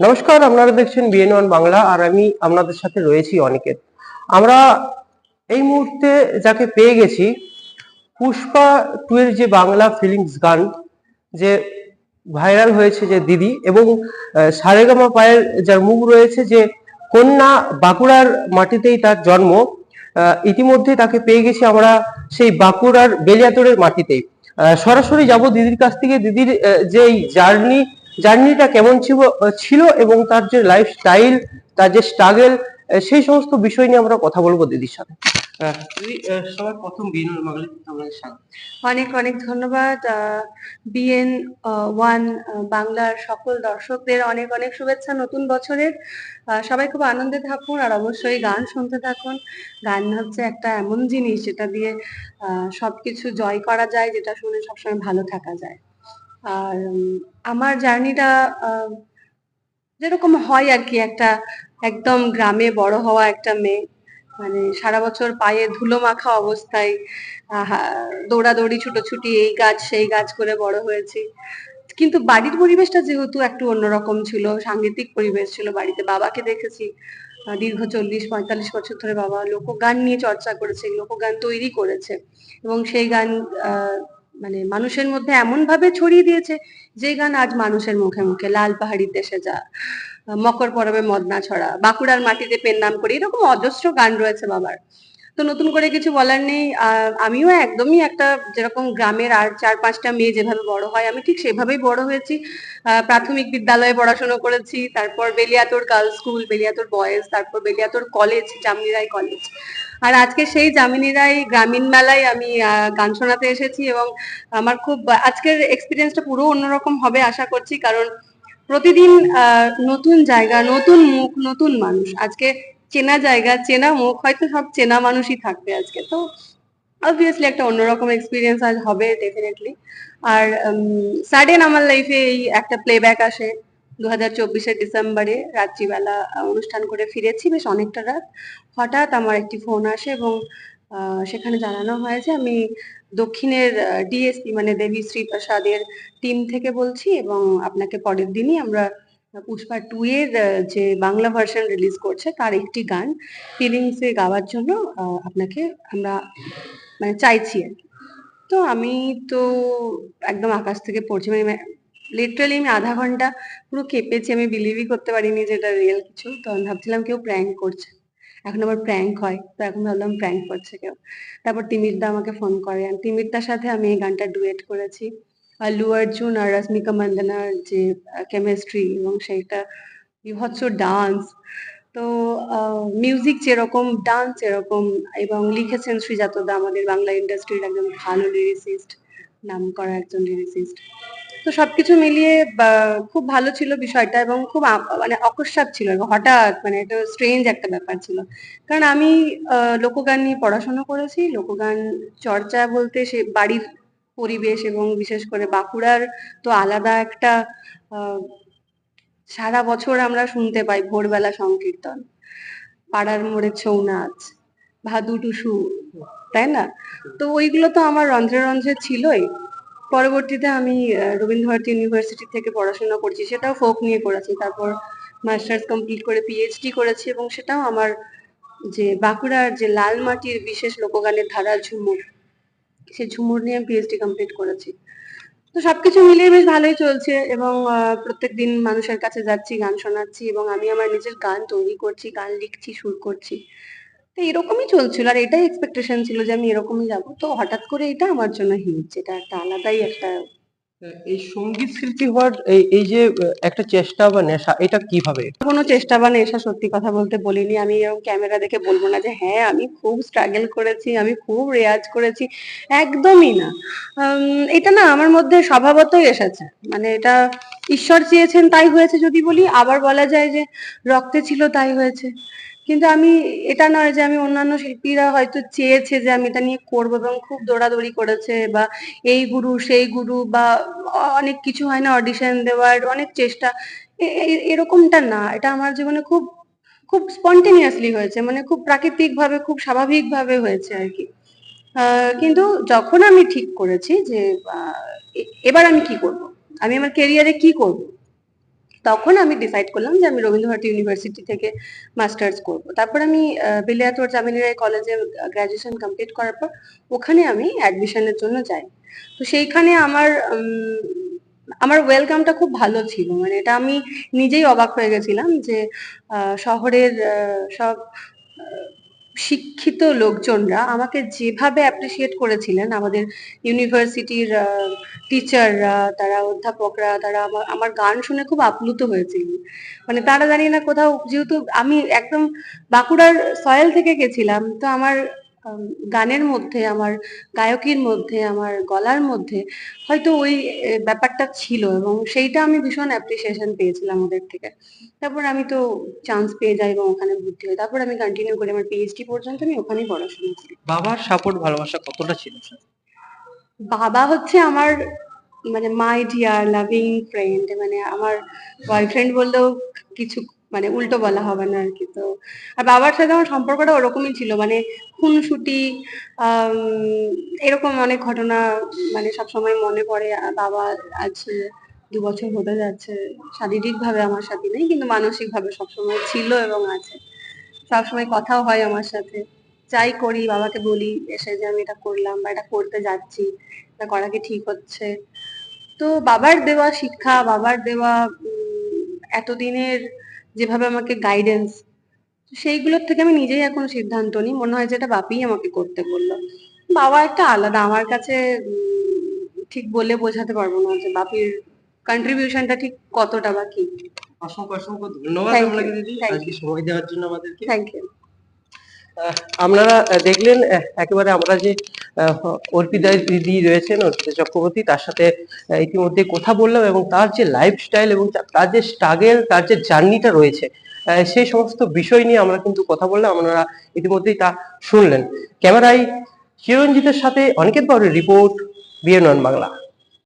নমস্কার, আপনারা দেখছেন বিএন ওয়ান বাংলা আর আমি আপনাদের সাথে রয়েছি অনেকের আমরা এই মুহূর্তে যাকে পেয়ে গেছি, পুষ্পা টু এর যে বাংলা ফিলিংস গান, যে ভাইরাল হয়েছে যে দিদি এবং সারেগামা পায়ের যার মুখ রয়েছে যে কন্যা বাঁকুড়ার মাটিতেই তার জন্ম ইতিমধ্যে তাকে পেয়ে গেছি আমরা সেই বাঁকুড়ার বেলিয়াতরের মাটিতেই। সরাসরি যাব দিদির কাছ থেকে। দিদির যে জার্নি জার্নিটা কেমন ছিল ছিল এবং তার যে লাইফ স্টাইল তার যে স্ট্রাগল সেই সমস্ত বিষয় নিয়ে আমরা কথা বলব দিদির সাথে। সবার প্রথম স্বাগত। অনেক অনেক ধন্যবাদ। বিএন ওয়ান বাংলার সকল দর্শকদের অনেক অনেক শুভেচ্ছা নতুন বছরের। সবাই খুব আনন্দে থাকুন আর অবশ্যই গান শুনতে থাকুন। গান হচ্ছে একটা এমন জিনিস যেটা দিয়ে সবকিছু জয় করা যায়, যেটা শুনে সবসময় ভালো থাকা যায়। আর আমার জার্নিটা যেরকম হয় আর কি একটা একদম গ্রামে বড় হওয়া একটা মেয়ে। মানে সারা বছর পায়ে ধুলো মাখা অবস্থায় দৌড়াদৌড়ি, ছুটোছুটি, এই গাছ, সেই গাছ করে বড় হয়েছি। কিন্তু বাড়ির পরিবেশটা যেহেতু একটু অন্যরকম ছিল, সাংগীতিক পরিবেশ ছিল, বাড়িতে বাবাকে দেখেছি দীর্ঘ চল্লিশ, পঁয়তাল্লিশ বছর ধরে বাবা লোকগান নিয়ে চর্চা করেছে, লোকগান তৈরি করেছে এবং সেই গান মানে মানুষের মধ্যে এমন ভাবে ছড়িয়ে দিয়েছে যে গান আজ মানুষের মুখে মুখে, লাল পাহাড়ির দেশে যা, মকর পরবে মদনা ছড়া, বাঁকুড়ার মাটিতে পেন নাম করি, এরকম অজস্র গান রয়েছে বাবার। তো নতুন করে কিছু বলার নেই আমিও একদমই একটা যেরকম গ্রামের আর চার পাঁচটা মেয়ে যেভাবে বড় হয়, আমি ঠিক সেভাবেই বড় হয়েছি। প্রাথমিক বিদ্যালয়ে পড়াশোনা করেছি, তারপর Beliatore girls school Beliatore boys তারপর বেলিয়াতোর কলেজ জামনি রায় কলেজ আর আজকে সেই জামিনী রায় গ্রামীণ মেলায় আমি গান শোনাতে এসেছি এবং আমার খুব, আজকের এক্সপিরিয়েন্সটা পুরো অন্যরকম হবে আশা করছি। কারণ প্রতিদিন নতুন জায়গা, নতুন মুখ, নতুন মানুষ। আজকে চেনা জায়গা, চেনা মুখ, হয়তো সব চেনা মানুষই থাকবে আজকে। তো অবভিয়াসলি একটা অন্যরকম এক্সপিরিয়েন্স আজ হবে ডেফিনেটলি আর সাডেন আমার লাইফে এই একটা প্লেব্যাক আসে। দু হাজার চব্বিশের ডিসেম্বরে রাত্রিবেলা অনুষ্ঠান করে ফিরেছি বেশ অনেকটা রাত। হঠাৎ আমার একটি ফোন আসে এবং সেখানে জানানো হয় যে আমি দক্ষিণের ডিএসপি মানে দেবী শ্রী প্রসাদের টিম থেকে বলছি এবং আপনাকে পরের দিনই আমরা পুষ্পা টু এর যে বাংলা ভার্সন রিলিজ করছে তার একটি গান ফিলিংস গাওয়ার জন্য আপনাকে আমরা মানে চাইছি আর কি। তো আমি তো একদম আকাশ থেকে পড়ছি মানে লিটারালি আমি আধা ঘণ্টা পুরো কেঁপেছি, আমি বিলিভই করতে পারিনি যে এটা রিয়েল কিছু। তো আমি ভাবছিলাম কেউ প্র্যাঙ্ক করছে। এখন আবার প্র্যাঙ্ক হয়, তো এখন ভাবলাম প্র্যাঙ্ক করছে কেউ। তারপর তিমিরদা আমাকে ফোন করে। তিমিরদার সাথে আমি এই গানটা ডুয়েট করেছি। আল্লু অর্জুন আর রশ্মিকা মন্দনার যে কেমিস্ট্রি এবং সেইটা বিভৎস ডান্স তো মিউজিক যেরকম ডান্স এরকম, এবং লিখেছেন শ্রীজাতদা, আমাদের বাংলা ইন্ডাস্ট্রির একজন ভালো লিরিসিস্ট নাম করা একজন লিরিসিস্ট তো সবকিছু মিলিয়ে খুব ভালো ছিল বিষয়টা এবং খুব মানে অকস্মাৎ ছিল হঠাৎ মানে এটা স্ট্রেঞ্জ একটা ব্যাপার ছিল। কারণ আমি লোকগান নিয়ে পড়াশোনা করেছি। লোকগান চর্চা বলতে সে বাড়ির পরিবেশ এবং বিশেষ করে বাঁকুড়ার তো আলাদা একটা সারা বছর আমরা শুনতে পাই ভোরবেলা সংকীর্তন। পাড়ার মোড়ে ছৌ নাচ ভাদু টুসু, তাই না? তো ওইগুলো তো আমার রন্ধ্রে রন্ধ্রে ছিলই। পরবর্তীতে আমি রবীন্দ্রভারতী ইউনিভার্সিটি থেকে পড়াশোনা করছি। সেটাও ফোক নিয়ে করেছি। তারপর মাস্টার্স কমপ্লিট করে পিএইচডি করেছি এবং সেটাও আমার যে বাঁকুড়ার যে লাল মাটির বিশেষ লোকগানের ধারা ঝুমুর সে ঝুমুর নিয়ে পিএইচডি কমপ্লিট করেছি। তো সবকিছু মিলিয়ে বেশ ভালোই চলছে এবং প্রত্যেক দিন মানুষের কাছে যাচ্ছি, গান শোনাচ্ছি এবং আমি আমার নিজের গান তৈরি করছি, গান লিখছি, সুর করছি। তো এরকমই চলছিল। আর এটাই এক্সপেকটেশন ছিল যে আমি এরকমই যাব। তো হঠাৎ করে এটা আমার জন্য হিট যেটা একটা আলাদাই একটা এই সংগীত শিল্পী হওয়ার এই এই যে একটা চেষ্টা বা নেশা এটা কীভাবে? কোনো চেষ্টা বা নেশা সত্যি কথা বলতে বলিনি। আমি এরকম ক্যামেরা দেখে বলব না যে হ্যাঁ আমি খুব স্ট্রাগল করেছি আমি খুব রেয়াজ করেছি একদমই না। এটা না আমার মধ্যে স্বভাবতই এসেছে। মানে এটা ঈশ্বর চেয়েছেন তাই হয়েছে যদি বলি আবার বলা যায় যে রক্তে ছিল তাই হয়েছে। কিন্তু আমি, এটা নয় যে আমি অন্যান্য শিল্পীরা হয়তো চেয়েছে যে আমি এটা নিয়ে করব এবং খুব দৌড়াদৌড়ি করেছে বা এই গুরু, সেই গুরু বা অনেক কিছু হয় না অডিশন দেওয়ার অনেক চেষ্টা। এরকমটা না। এটা আমার জীবনে খুব খুব স্পন্টেনিয়াসলি হয়েছে। মানে খুব প্রাকৃতিক ভাবে খুব স্বাভাবিক ভাবে হয়েছে আর কি। কিন্তু যখন আমি ঠিক করেছি যে এবার আমি কি করব? আমি আমার কেরিয়ারে কি করব? তখন আমি ডিসাইড করলাম যে আমি রবীন্দ্রভারতী ইউনিভার্সিটি থেকে মাস্টার্স করব। তারপর আমি বিলিয়াতোর জামিনী রায় কলেজে গ্র্যাজুয়েশন কমপ্লিট করার পর ওখানে আমি অ্যাডমিশনের জন্য যাই। তো সেইখানে আমার আমার ওয়েলকামটা খুব ভালো ছিল। মানে এটা আমি নিজেই অবাক হয়ে গেছিলাম যে শহরের সব শিক্ষিত লোকজনরা আমাকে যেভাবে অ্যাপ্রিসিয়েট করেছিলেন, আমাদের ইউনিভার্সিটির টিচাররা তারা অধ্যাপকরা, তারা আমার আমার গান শুনে খুব আপ্লুত হয়েছিলেন মানে তারা জানি না কোথাও, যেহেতু আমি একদম বাঁকুড়ার সয়েল থেকে গেছিলাম, তো আমার গানের মধ্যে আমার গায়কির মধ্যে আমার গলার মধ্যে হয়তো ওই ব্যাপারটা ছিল এবং সেইটা আমি ভীষণ অ্যাপ্রিসিয়েশন পেয়েছিলাম ওদের থেকে। তারপর আমি তো চান্স পেয়ে যাই এবং ওখানে ভর্তি হই। তারপর আমি কন্টিনিউ করি। আমার পিএইচডি পর্যন্ত আমি ওখানেই পড়াশোনা করি। বাবার সাপোর্ট ভালোবাসা কতটা ছিল? বাবা হচ্ছে আমার মানে মাই ডিয়ার লাভিং ফ্রেন্ড মানে আমার বয়ফ্রেন্ড বললেও কিছু মানে উল্টো বলা হবে না আর কি তো, আর বাবার সাথে আমার সম্পর্কটা ওরকমই ছিল। মানে খুনসুটি এরকম অনেক ঘটনা মানে সবসময় মনে পড়ে। বাবা আছে, দু বছর হতে যাচ্ছে। শারীরিক ভাবে আমার সাথে নেই, কিন্তু মানসিক ভাবে সবসময় ছিল এবং আছে। সবসময় কথাও হয় আমার সাথে। যাই করি, বাবাকে বলি, এসে যে আমি এটা করলাম বা এটা করতে যাচ্ছি, এটা করা কি ঠিক হচ্ছে? তো বাবার দেওয়া শিক্ষা, বাবার দেওয়া এতদিনের যেভাবে আমাকে গাইডেন্স সেইগুলোর থেকে আমি নিজেই এখন সিদ্ধান্ত নিই। মনে হয় যে এটা বাপিই আমাকে করতে বলল। বাবা একটা আলাদা আমার কাছে ঠিক বলে বোঝাতে পারব না যে বাপির কন্ট্রিবিউশনটা ঠিক কতটা বা কি। অসংখ্য অসংখ্য ধন্যবাদ আপনাকে দিদি। আজকে সময় দেওয়ার জন্য আমাদেরকে। থ্যাংক ইউ আপনারা দেখলেন একেবারে আমরা যে অর্পিতা দিদি রয়েছেন, অর্পিতা চক্রবর্তী, তার সাথে ইতিমধ্যে কথা বললাম এবং তার যে লাইফস্টাইল এবং তার যে স্ট্রাগেল তার যে জার্নিটা রয়েছে সেই সমস্ত বিষয় নিয়ে আমরা কিন্তু কথা বললাম। আপনারা ইতিমধ্যেই তা শুনলেন। ক্যামেরায় চিরঞ্জিতের সাথে অনিকেত বাবুর রিপোর্ট বিএনওয়ান বাংলা।